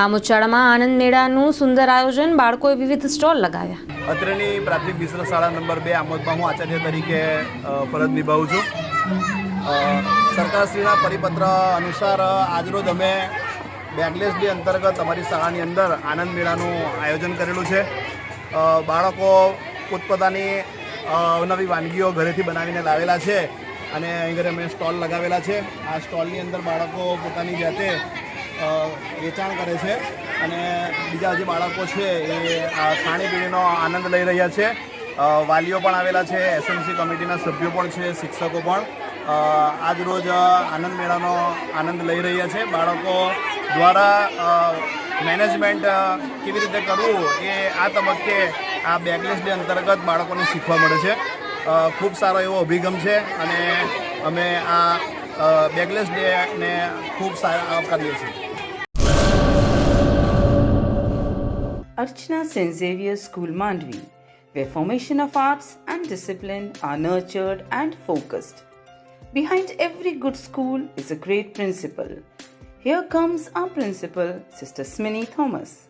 આ ઉચાળામાં આનંદ મેળાનું સુંદર આયોજન બાળકોએ વિવિધ સ્ટોલ લગાવ્યા. અત્રેની પ્રાથમિક મિશ્ર શાળા નંબર બે આમોદમાં હું આચાર્ય તરીકે ફરજ નિભાવું છું. સરકારશ્રીના પરિપત્ર અનુસાર આજરોજ અમે બેગલેસ ડે અંતર્ગત અમારી શાળાની અંદર આનંદ મેળાનું આયોજન કરેલું છે. બાળકો પોતપોતાની નવી વાનગીઓ ઘરેથી બનાવીને લાવેલા છે અને અહીં ઘરે અમે સ્ટોલ લગાવેલા છે. આ સ્ટોલની અંદર બાળકો પોતાની જાતે વેચાણ કરે છે અને બીજા જે બાળકો છે એ ખાણીપીણીનો આનંદ લઈ રહ્યા છે. વાલીઓ પણ આવેલા છે એસએમસી કમિટીના સભ્યો પણ છે, શિક્ષકો પણ. આજરોજ આજ રોજ આનંદ મેળાનો આનંદ લઈ રહ્યા છે. બાળકો દ્વારા મેનેજમેન્ટ કેવી રીતે કરવું એ આ તબક્કે આ બેગલેસ ડે અંતર્ગત બાળકોને શીખવા મળે છે. ખૂબ સારો એવો અભિગમ છે અને અમે આ બેગલેસ ડેને ખૂબ સારા આવકારીએ છીએ Archana St. Xavier's School Mandvi, where formation of arts and discipline are nurtured and focused. Behind every good school is a great principal. Here comes our principal, Sister Smini Thomas.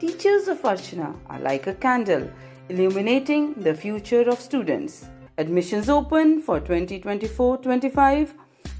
Teachers of Archana are like a candle illuminating the future of students. Admissions open for 2024 25